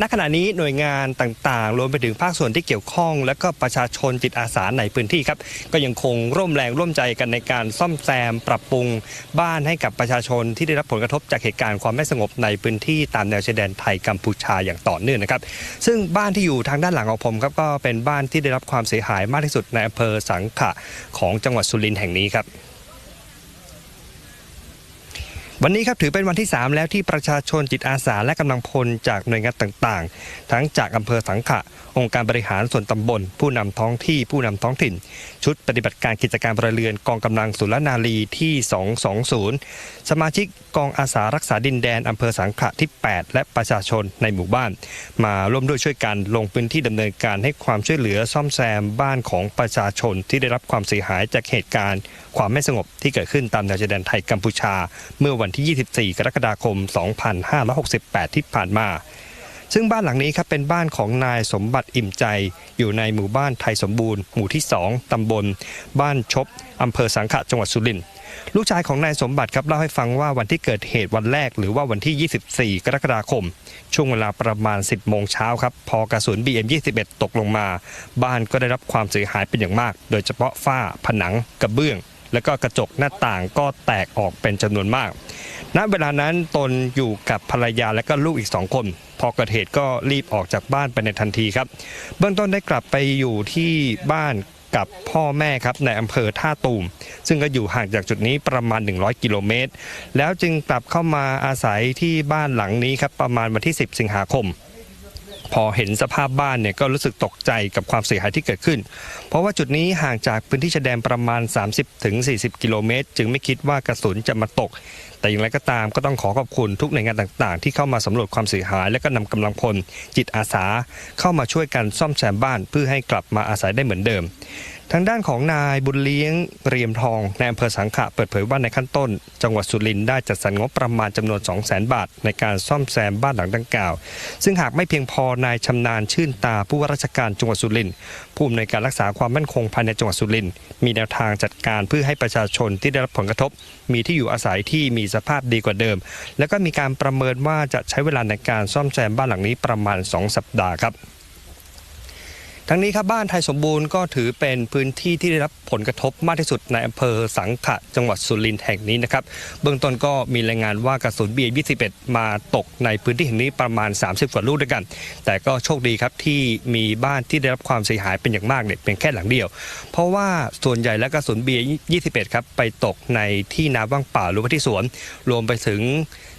ณขณะนี้หน่วยงานต่างๆ รวมไปถึงภาคส่วนที่เกี่ยวข้อง และก็ประชาชนจิตอาสาในพื้นที่ครับ ก็ยังคงร่วมแรงร่วมใจกันในการซ่อมแซม ปรับปรุงบ้านให้กับประชาชนที่ได้รับผลกระทบจากเหตุการณ์ความไม่สงบในพื้นที่ตามแนวชายแดนไทยกัมพูชาอย่างต่อเนื่องนะครับ ซึ่งบ้านที่อยู่ทางด้านหลังของผมครับก็เป็นบ้านที่ได้รับความเสียหายมากที่สุดในอำเภอสังขะของจังหวัดสุรินทร์แห่งนี้ครับ วันนี้ครับถือเป็นวันที่ 3 แล้วที่ประชาชนจิตอาสาและกำลังพลจากหน่วยงานต่างๆ ทั้งจากอำเภอสังขะ องค์การบริหารส่วนตำบล ผู้นำท้องที่ผู้นำท้องถิ่น ชุดปฏิบัติการกิจการพลเรือนกองกำลังสุรนารีที่ 220 สมาชิกกองอาสารักษาดินแดนอำเภอสังขะที่ 8 และประชาชนในหมู่บ้าน มาร่วมด้วยช่วยกันลงพื้นที่ดำเนินการให้ความช่วยเหลือซ่อมแซมบ้านของประชาชนที่ได้รับความเสียหายจากเหตุการณ์ ความไม่สงบที่เกิดขึ้นตามแนวชายแดนไทยกัมพูชาเมื่อวันที่ 24 กรกฎาคม 2568 ที่ผ่านมา ซึ่งบ้านหลังนี้ครับเป็นบ้านของนายสมบัติอิ่มใจ อยู่ในหมู่บ้านไทยสมบูรณ์ หมู่ที่ 2 ตำบล บ้านชบอำเภอสังขะจังหวัดสุรินทร์ลูกชายของนายสมบัติครับเล่าให้ฟังว่าวันที่เกิดเหตุวันแรกหรือว่าวันที่ 24 กรกฎาคม ช่วงเวลาประมาณ 10 โมงเช้าครับพอกระสุน BM21 ตกลงมา บ้านก็ได้รับความเสียหายเป็นอย่างมาก โดยเฉพาะฝ้าผนังกระเบื้อง และก็กระจกหน้าต่างก็แตกออกเป็นจำนวนมาก ณเวลานั้นตนอยู่กับภรรยาและก็ลูกอีกสองคน พอเกิดเหตุก็รีบออกจากบ้านไปในทันทีครับ เบื้องต้นได้กลับไปอยู่ที่บ้านกับพ่อแม่ครับในอำเภอท่าตูม ซึ่งก็อยู่ห่างจากจุดนี้ประมาณ 100 กิโลเมตร แล้วจึงกลับเข้ามาอาศัยที่บ้านหลังนี้ครับประมาณวันที่ 10 สิงหาคม พอเห็นสภาพบ้านเนี่ยก็รู้สึกตกใจกับความเสียหายที่เกิดขึ้น เพราะว่าจุดนี้ห่างจากพื้นที่ชายแดนประมาณ 30-40 กิโลเมตร จึงไม่คิดว่ากระสุนจะมาตก แต่อย่างไรก็ตามก็ต้องขอขอบคุณทุกหน่วยงานต่าง ๆ ที่เข้ามาสำรวจความเสียหาย และก็นำกำลังพลจิตอาสา เข้ามาช่วยกันซ่อมแซมบ้านเพื่อให้กลับมาอาศัยได้เหมือนเดิม ทางด้านของนายบุญเลี้ยงเรียมทองในอำเภอสังขะเปิดเผยว่าในขั้นต้น จังหวัดสุรินทร์ได้จัดสรรงบประมาณจำนวน 2 0 0 0 0 0 บาท ในการซ่อมแซมบ้านหลังดังกล่าว ซึ่งหากไม่เพียงพอนายชำนาญชื่นตาผู้ว่าราชการจังหวัดสุรินทร์ผู้อำนวยการรักษาความมั่นคงภายในจังหวัดสุรินทร์มีแนวทางจัดการเพื่อให้ประชาชนที่ได้รับผลกระทบ มีที่อยู่อาศัยที่มีสภาพดีกว่าเดิม แล้วก็มีการประเมินว่าจะใช้เวลาในการซ่อมแซมบ้านหลังนี้ประมาณ 2 สัปดาห์ครับ ทั้งนี้ครับบ้านไทยสมบูรณ์ก็ถือเป็นพื้นที่ที่ได้รับผลกระทบมากที่สุดในอำเภอสังขะจังหวัดสุรินทร์แห่งนี้นะครับเบื้องต้นก็มีรายงานว่ากระสุน BM21 มาตกในพื้นที่แห่งนี้ประมาณ 30กว่าลูกด้วยกัน แต่ก็โชคดีครับที่มีบ้านที่ได้รับความเสียหายเป็นอย่างมากเนี่ยเพียงแค่หลังเดียว เพราะว่าส่วนใหญ่แล้วกระสุน BM21 ครับไปตกในที่นาว่างเปล่าหรือว่าที่สวน รวมไปถึง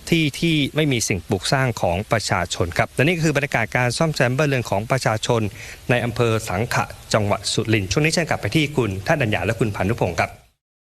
ที่ที่ไม่มีสิ่งปลูกสร้างของประชาชนครับและนี่ก็คือบรรยากาศการซ่อมแซมบ้านเรือนของประชาชน ในอำเภอสังขะจังหวัดสุรินทร์ช่วงนี้เชิญกลับไปที่คุณท่านดัญญาและคุณพันธุพงศ์ครับ